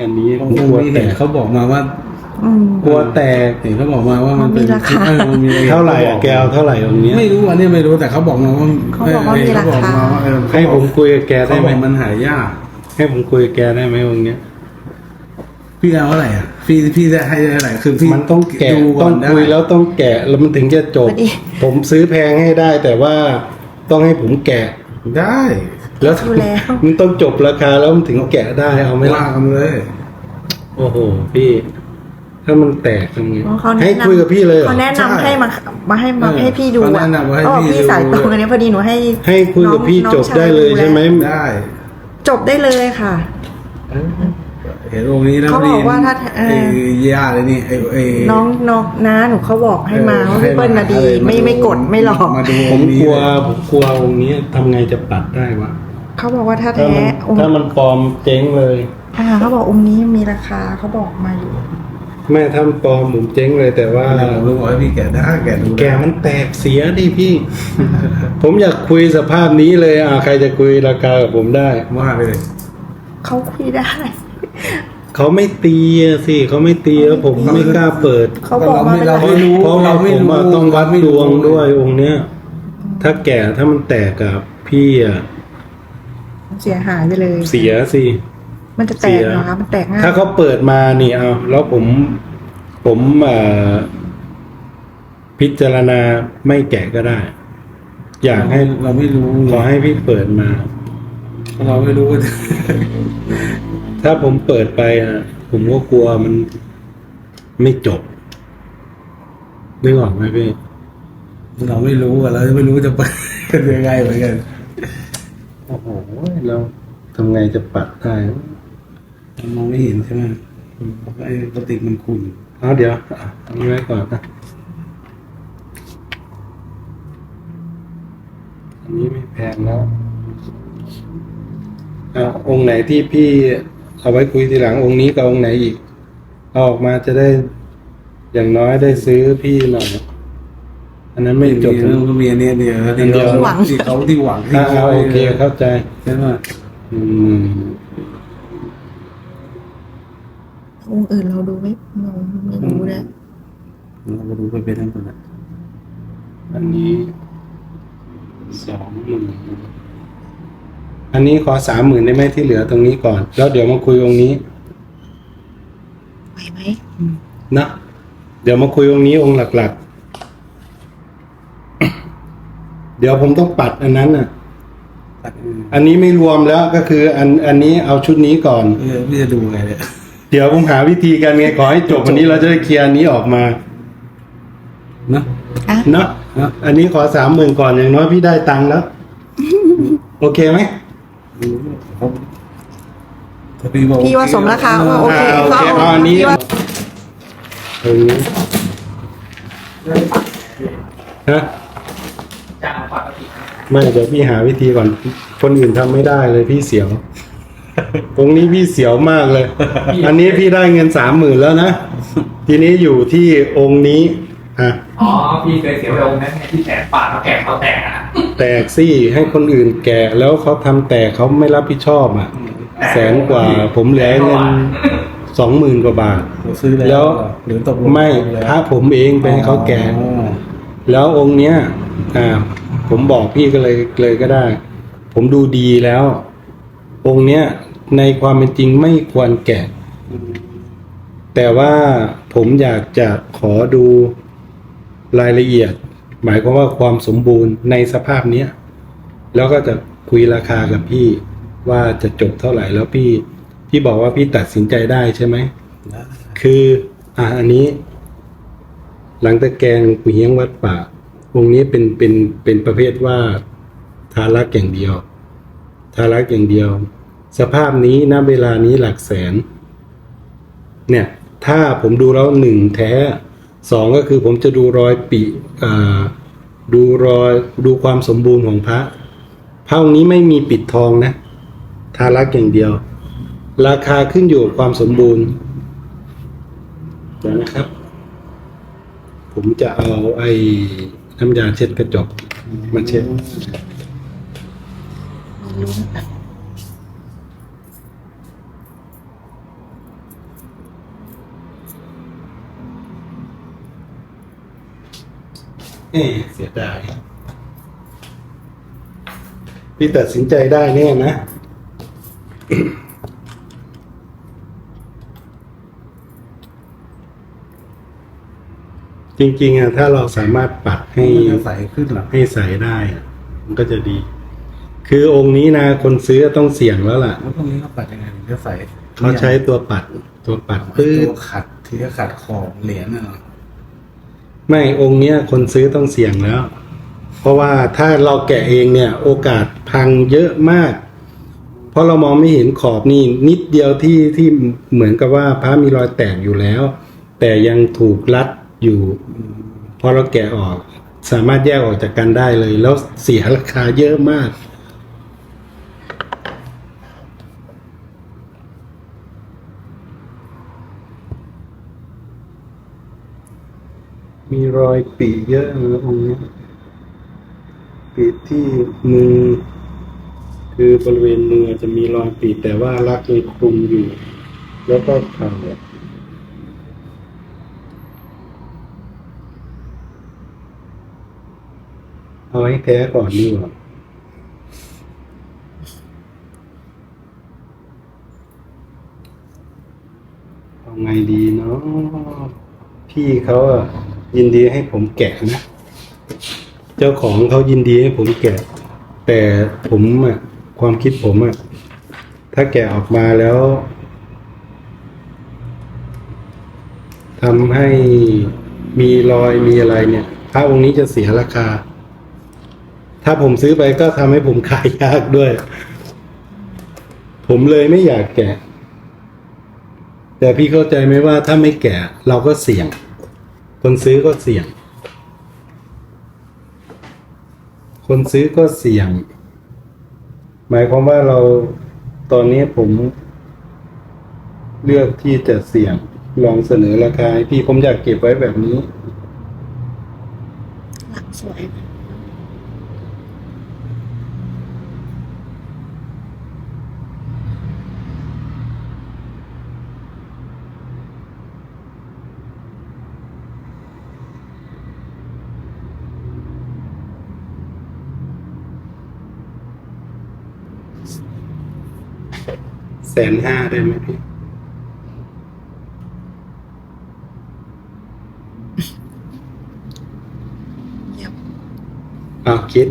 อันนี้ผผมมคกงลัวมีแตเห็นกเขาบอกมาว่าอืม กลัวแตกเห็นเขาบอกมาว่ามันมีราคา เออมันมีเท่าไหร่อะแกวเท่าไหร่ตรงเนี้ยไม่รู้อันนี้ไม่รู้แต่เขาบอกมาว่าเขาบอกว่ามีราคา เขบอกมาว่าเออให้ผมคุยกับแกเขาได้บไหมอกมันหายาก ให้ผมคุยกับแกได้ไหมตรงเนี้ย พี่เอาเท่าไหร่อะ พี่พี่จะให้เท่าไหร่คือพี่มันต้องแกะดูก่ต้ออนงได้คุยแล้วต้องแกะแล้วมันถึงจะจบ พอดี ผมซื้อแพงให้ได้แต่ว่าต้องให้ผมแกะ ได้ แล้วดูแล้ว มันต้องจบราคาแล้วมันถึงแกะได้เอาไหมไม่ล่ะว่ากันเลย โอ้โห พี่ ถ้ามันแตกทำไงเขาให้แนะนำคุยกับพี่เลยเหรอ เขาแนะนำให้มามาให้มาให้พี่ดูเขาอะแนะนำว่าให้เขาบอกพี่พี่ดูสายตรงอันนี้พอดีหนูให้ให้คุยกับพี่น้องจบได้เลยใช่ไหมได้ จบได้เลยค่ะ เห็นองค์นี้แล้วเขาบอกว่าถ้าเออไอ้ย่าเลยนี่ไอ้ไอ้น้องน้องน้าหนูเขาบอกให้มาออว่าพี่เปิ้ลมาดีให้ไม่ไม่กดไม่หลอก มาดูผมองค์นี้กลัวผมกลัวองค์นี้ทำไงจะปัดได้วะ เขาบอกว่าถ้าถ้าแท้มันองค์ถ้ามันปลอมเจ๊งเลย อ่าเขาบอกองค์นี้มีราคาเขาบอกมาอยู่ แม่ถ้ามันปลอมผมเจ๊งเลยแต่ว่าผมก็บอกให้พี่แกะได้แกะดูแกมันแตกเสียดิพี่ ผมอยากคุยสภาพนี้เลยอะใครจะคุยราคากับผมได้ ว่าไปเลยเขาคุยได้ เขาไม่ตีอะสิเขาไม่ตีแล้วผมไม่กล้าเปิด เขาบอกมาเป็นเราราไม่คารู้เพราะว่าเราผไม่มรู้อะต้องวัดดวงด้วยองค์เนี้ย ถ้าแก่ถ้ามันแตกกับพี่อะ เสียหายไปเลย เสียสิ มันจะแตกเหรอคะมันแตกง่ายถ้าเขาเปิดมานี่เอาแล้วผมผมเอ่อพิจารณาไม่แก่ก็ได้ อยากให้เราไม่รู้ขอให้พี่เปิดมาเราไม่รู้ว่าถ้าผมเปิดไปอะ ผมก็กลัวมันไม่จบนึกออกไหมพี่เราไม่รู้อะเราไม่รู้จะไปกันยังไงเหมือนกัน โอ้โหเราทำไงจะปัดได้มองไม่เห็นใช่ไหมไอ้ปฏิกมันขุ่นเอาเดี๋ยวอะอันนี้ไว้ก่อนนะอันนี้ไม่แพงแล้วเอาองค์ไหนที่พี่เอาไว้คุยทีหลังองค์นี้กับองค์ไหนอีก เอาออกมาจะได้อย่างน้อยได้ซื้อพี่หน่อย อันนั้นไม่จบเรื่องก็มีอันเนี้ยเดียวอันเดียวที่เขาที่เขาที่หวังที่อ่าเขาโอเคเข้าใจ ใช่ไหมอืมองค์อื่นเราดูไม่เราไม่รู้นะเราก็ดูไปเป็นทั้งหมดอะอันนี้สองหมื่นอันนี้ขอสามหมื่นได้ไหมที่เหลือตรงนี้ก่อน แล้วเดี๋ยวมาคุยองค์นี้ไหวไหม นะเดี๋ยวมาคุยองค์นี้องค์หลักๆ เดี๋ยวผมต้องปัดอันนั้นอะ ตัดเอออันนี้ไม่รวมแล้วก็คืออันอันนี้เอาชุดนี้ก่อน เออพี่จะดูไงเนี่ยเดี๋ยวผมหาวิธีการไงขอให้จบวันนี้เราจะได้เคลียร์อันนี้ออกมาเนอะอะเนาะเนอะอันนี้ขอสามหมื่นก่อนอย่างน้อยพี่ได้ตังค์แล้ว โอเคไหมครับถ้าพี่บอกพี่ว่าสมราคาว่าโอเคอ่าโอเคเขาเอาอันนี้พี่ว่าตรงนี้ฮะ จานปกติไม่เดี๋ยวพี่หาวิธีก่อน คนอื่นทำไม่ได้เลยพี่เสียว ตรงนี้พี่เสียวมากเลย อันนี้พี่ได้เงินสามหมื่นแล้วนะ ทีนี้อยู่ที่องค์นี้อะอ๋อพี่เคยเสียไปองค์นั้นไงที่แขนปาดแล้วแขนเขาแตกอะแตกซี่ให้คนอื่นแก่แล้วเขาทำแตกเขาไม่รับผิดชอบอะ แสนกว่าผมเหลือเงินสองหมื่นกว่าบาทเราซื้อแล้แล้ววหรือตกลงไม่แล้วพระผมเองไปให้เขาแก่ อ๋อแล้วองค์เนี้ย อ่าผมบอกพี่ก็เลยเลยก็ได้ ผมดูดีแล้ว องค์เนี้ยในความเป็นจริงไม่ควรแกะ แต่ว่าผมอยากจะขอดูรายละเอียด หมายความว่าความสมบูรณ์ในสภาพเนี้ยแล้วก็จะคุยราคากับพี่ว่าจะจบเท่าไหร่แล้วพี่ พี่บอกว่าพี่ตัดสินใจได้ใช่ไหม คือ อ่าอันนี้ หลังตะแกรงกุเฮียงวัดป่า องค์นี้เป็นเป็นเป็นประเภทว่าทารักอย่างเดียว ทารักอย่างเดียว สภาพนี้ณเวลานี้หลักแสน เนี่ย ถ้าผมดูแล้วหนึ่งแท้สองก็คือผมจะดูรอยปีดูรอยดูความสมบูรณ์ของพระพระองค์นี้ไม่มีปิดทองนะ ทารักอย่างเดียว ราคาขึ้นอยู่กับความสมบูรณ์เดี๋ยวนะครับ ผมจะเอาไอ้ น้ำยาเช็ดกระจกมาเช็ด เอ๊เสียดาย พี่ตัดสินใจได้แน่นะ จริงๆอะถ้าเราสามารถปัดให้มันจะใสขึ้นเหรอให้ใส่ได้อะมันก็จะดี คือองค์นี้นะคนซื้อต้องเสี่ยงแล้วล่ะ แล้วตรงนี้เขาปัดยังไงถึงจะใสเขาใช้ตัวปัดตัวปัดปื้ปื้ตัวขัดที่จะขัดขอบเหรียญน่ะเหรอไม่องค์เนี้ยคนซื้อต้องเสี่ยงแล้ว เพราะว่าถ้าเราแกะเองเนี่ย โอกาสพังเยอะมาก เพราะเรามองไม่เห็นขอบนี่นิดเดียวที่ที่เหมือนกับว่าพระมีรอยแตกอยู่แล้ว แต่ยังถูกรัด อยู่พอเราแกะออก สามารถแยกออกจากกันได้เลย แล้วเสียราคาเยอะมากมีรอยปีเยอะนะองค์นี้ปีที่มือ คือบริเวณมือจะมีรอยปีแต่ว่ารักยังคลุมอยู่ แล้วก็เข่า เอาให้แท้ก่อนดีกว่าเอาไงดีเนาะพี่เขาอะยินดีให้ผมแกะนะ เจ้าของเขายินดีให้ผมแกะ แต่ผมอะความคิดผมอะถ้าแกะออกมาแล้วทำให้มีรอยมีอะไรเนี่ยพระองค์นี้จะเสียราคา ถ้าผมซื้อไปก็ทำให้ผมขายยากด้วย ผมเลยไม่อยากแกะ แต่พี่เข้าใจไหมว่าถ้าไม่แกะเราก็เสี่ยง คนซื้อก็เสี่ยง คนซื้อก็เสี่ยง หมายความว่าเราตอนนี้ผมเลือกที่จะเสี่ยงลองเสนอราคาให้พี่ผมอยากเก็บไว้แบบนี้ หลักสวย สนห้าได้ไหมพี่เยี่ยมเอาคิด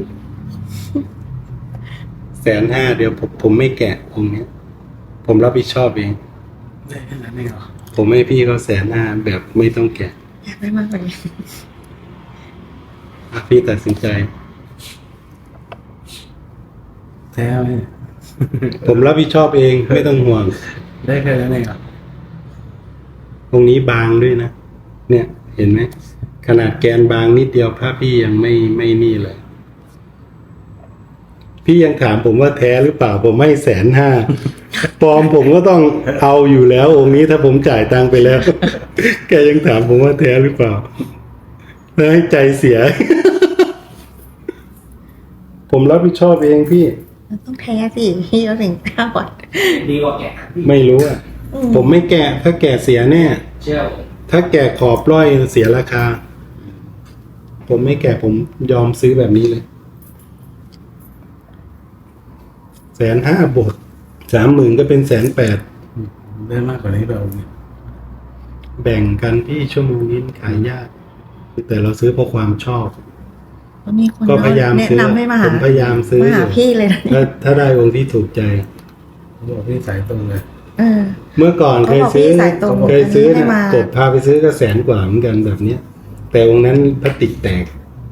แสนห้าเดี๋ยวผมผมไม่แกะองค์เนี้ย ผมรับผิดชอบเอง ได้แค่นั้นเองเหรอผมให้พี่เขาแสนห้าแบบไม่ต้องแกะอยากได้มากกว่านี้อะพี่ตัดสินใจแท้ไหม ผมรับผิดชอบเองไม่ต้องห่วง ได้แค่นั้นเองเหรอตรงนี้บางด้วยนะ เนี่ย เห็นไหม ขนาดแกนบางนิดเดียวพระพี่ยังไม่ไม่นี่เลย พี่ยังถามผมว่าแท้หรือเปล่าผมไม่แสนห้าปลอมผมก็ต้องเอาอยู่แล้ว องค์นี้ถ้าผมจ่ายตังค์ไปแล้ว แกยังถามผมว่าแท้หรือเปล่าแล้วให้ใจเสีย ผมรับผิดชอบเองพี่มัน ต้องแท้สิพี่เราถึงกล้าวัดดีกว่าแกะพี่ไม่รู้อะอืผมไม่แกะ ถ้าแกะเสียแน่ เชื่อผมถ้าแกะขอบร้อยเสียราคา ผมไม่แกะผมยอมซื้อแบบนี้เลยแสนห้าบทสามหมื่นก็เป็นแสนแปดได้มากกว่านี้แบบนี้แบ่งกันพี่ชั่วโมงนี้ขายยาก แต่เราซื้อเพราะความชอบ วันนี้คนก็พยายามแนะซื้อนำให้มาหาผมพยายามซื้อมาหาพี่เลยนะถ้าถ้าได้องค์ที่ถูกใจ เขาบอกพี่สายตรงเลยเออ เมื่อก่อนเคยซื้อเขาบอกพี่สายตรงเคยซื้ออันนี้นะให้มากบพาไปซื้อก็แสนกว่าเหมือนกันแบบเนี้ย แต่องค์นั้นพลาสติกแตก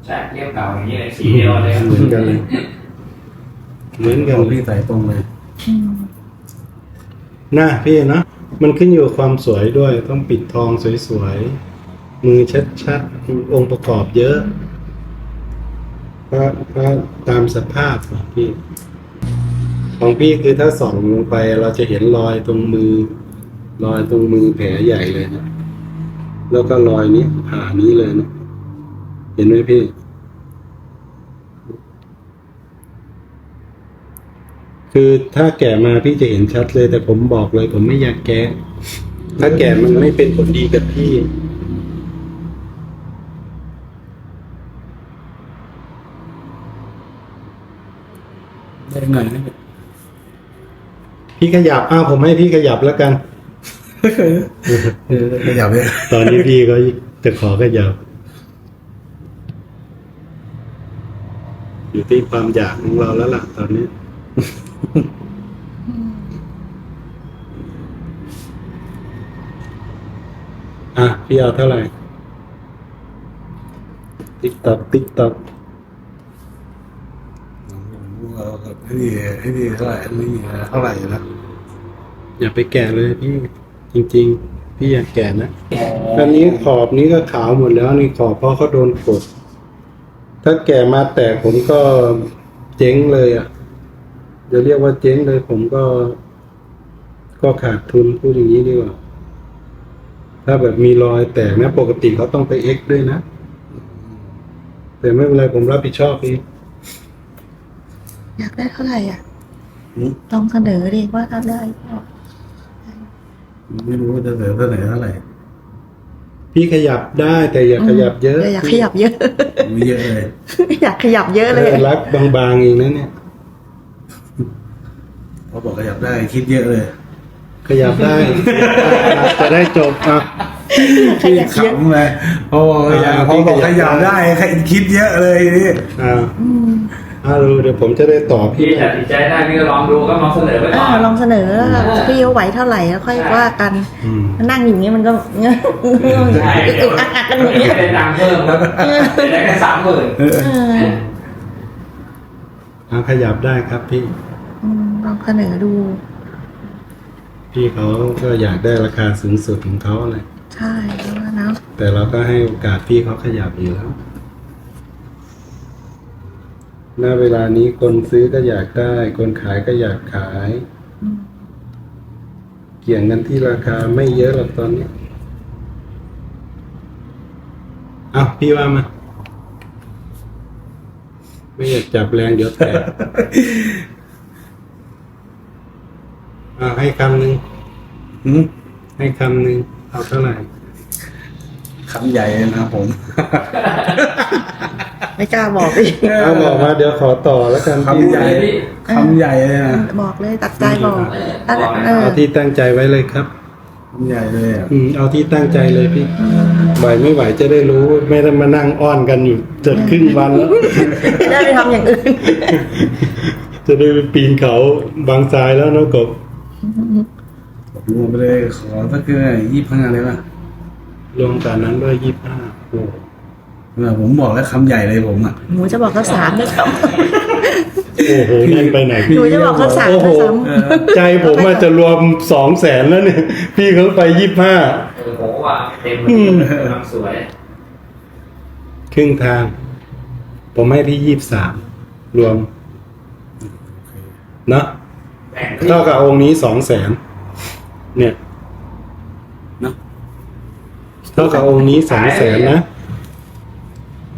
ใช่เรียบเก่าอย่างนี้เลยสีเดียวเลยเหมือนกันเลยเหมือนกันบอกพี่สายตรงเลยอืมหน้าพี่เนอะมันขึ้นอยู่กับความสวยด้วยต้องปิดทองสวยๆมือชัดๆองค์ประกอบเยอะ พระพระตามสภาพของพี่ ของพี่คือถ้าส่องลงไปเราจะเห็นรอยตรงมือ รอยตรงมือแผลใหญ่เลยนะ แล้วก็รอยนี้ผ่านี้เลยนะ เห็นไหมพี่ คือถ้าแก่มาพี่จะเห็นชัดเลย แต่ผมบอกเลย ผมไม่อยากแก้ถ้าแก่มันไม่เป็นผลดีกับพี่ ได้หน่อยนะพี่ขยับอ้าวผมให้พี่ขยับแล้วกันเออขยับเลยตอนนี้พี่ก็จะขอขยับ อยู่ที่ความอยากของเราแล้วล่ะตอนนี้อะพี่เอาเท่าไหร่ติ๊กตับติ๊กตับ เอาครับไอ้นี่ไอ้นี่เท่าไหร่อันนี้เท่าไหร่นะอย่าไปแก่เลยพี่จริง ๆ พี่อย่าแก่นะอันนี้ขอบนี้ก็ขาวหมดแล้วนี่ขอบเพราะเขาโดนกด ถ้าแก่มาแตกผมก็เจ๊งเลยอะจะเรียกว่าเจ๊งเลยผมก็ ก็ขาดทุนพูดอย่างนี้ดีกว่าถ้าแบบมีรอยแตกนะ ปกติเขาต้องไปเอ็กซ์ด้วยนะ แต่ไม่เป็นไรผมรับผิดชอบเอง อยากได้เท่าไหร่อะอืม ลองเสนอดิว่าถ้าได้ก็ไม่รู้ว่าจะเหลือเท่าไหร่เท่าไหร่พี่ขยับได้แต่อย่าขยับเยอะอยากขยับเยอะ มีเยอะเลย อยากขยับเยอะเลยเออรักบางๆเองนะเนี่ย พอบอกขยับได้คิดเยอะเลยขยับได้ จะได้จบอะ ขยับเยอะขำเลยพอบอกขยับอ่า พอบอกพี่ขขยัยับบได้ได้คิดเยอะเลยนี่อ่า อืม อ่าดูเดี๋ยวผมจะได้ตอบพี่พี่ตัดสินใจได้พี่ก็ลองดูก็ลองเสนอไปก่อ่าอน ลองเสนอแล้วพี่เขาไหวเท่าไหร่แล้วค่อยว่ากัน อืมนั่งอย่างนี้มันก็ใช่เดี๋ยวอักอักกันอย่างไม่นี้ได้ตังค์เพิ่มครับได้แค่สามหมื่นเอออ่าขยับได้ครับพี่ อืมลองเสนอดู พี่เขาก็อยากได้ราคาสูงสุดของเขาเลย ใช่แล้วนะแต่เราก็ให้โอกาสพี่เขาขยับอยู่แล้ว ณเวลานี้คนซื้อก็อยากได้ คนขายก็อยากขาย เกี่ยงกันที่ราคาไม่เยอะหรอกตอนนี้เอาพี่ว่ามา ไม่อยากจับแรงเดี๋ยวแตกเอาให้คำหนึ่งหืมให้คำหนึ่งเอาเท่าไหร่คำใหญ่เลยนะครับผม ไม่กล้าบอกดิเอาบอกมาเดี๋ยวขอต่อแล้วกันคำพี่ใหญ่คำใหญ่เลยนะบอกเลยตัดใจบอกเออเออเอาที่ตั้งใจไว้เลยครับคำใหญ่เลยอะอืมเอาที่ตั้งใจเลยพี่ไหวไม่ไหวจะได้รู้ไม่ได้มานั่งอ้อนกันอยู่จนครึ่งวันแล้วได้ไปทำอย่างอื่นจะได้ไปปีนเขาบางทรายแล้วนะกบรวมไปเลยขอสักเกินยี่สิบห้าเลยป่ะรวมกันนั้นด้วยยี่ห้าโอ้ เออผมบอกแล้วคำใหญ่เลยผมอะ หนูจะบอกเขาสามด้วยซ้โอ้โหนั่นไปไหนำหนูจะบอกเขาสามโอ้โห ด้วยซ้เออ ใจผมอาจจะรวมสองแสนแล้วเนี่ย พี่เขาไปยี่ห้า เออผมก็ว่าเต็มเลยทำสวย ครึ่งทาง ผมให้พี่ยี่สามรวม เนอะแบ่งเท่ากับองค์นี้สองแสนเนี่ยเนาะเท่ากับองค์นี้สองแสนนะ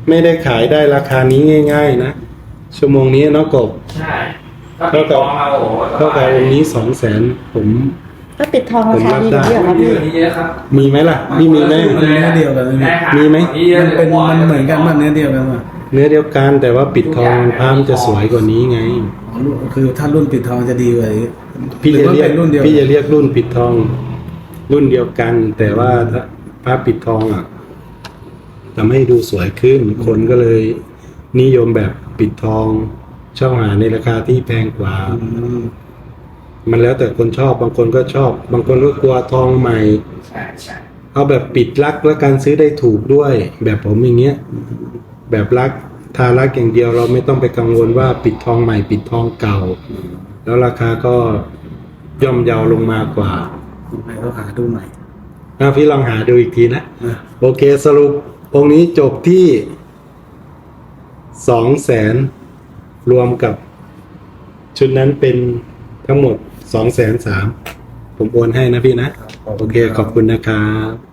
ไม่ได้ขายได้ราคานี้ง่าย ๆ นะ ชั่วโมงนี้เนาะกบใช่ถ้าปิดทองมาโอ้โหเท่ากับองค์นี้สองแสนผมำก็ปิดทองราคาดีกว่านี้เหรอครับมีพี่อยู่นี่เยอะครับมีไหมล่ะพี่มีไหมมันเนื้อเดียวกันเลยได้ค่ะมีไหมนี่เยอะมันเลยเป็นมันเหมือนกันมันเนื้อเดียวกันป่ะเนื้อเดียวกันแต่ว่าปิดทองพามนจะสวยกว่านี้ไงคือถ้ารุ่นปิดทองจะดีกว่านี้พี่หรือจะว่าเรียกเป็นรุ่นเดียวพี่จะเรียกรุ่นปิดทอง รุ่นเดียวกัน แต่ว่าถ้าพระปิดทองอะ ทำให้ดูสวยขึ้น คนก็เลยนิยมแบบปิดทองเช่าหาในราคาที่แพงกว่าอืมมันแล้วแต่คนชอบบางคนก็ชอบ บางคนก็กลัวทองใหม่ ใช่ใช่เอาแบบปิดลักแล้วการซื้อได้ถูกด้วย แบบผมอย่างเงี้ยแบบลักทาลักอย่างเดียวเราไม่ต้องไปกังวลว่าปิดทองใหม่ ปิดทองเก่า แล้วราคาก็ย่อมเยาวลงมากว่า ให้เขาหาดูใหม่อะพี่ลองหาดูอีกทีนะนะโอเคสรุป องค์นี้จบที่สองแสนรวมกับ ชุดนั้นเป็นทั้งหมดสองแสนสามผมโอนให้นะพี่นะ โอเคขอบคุณนะครับ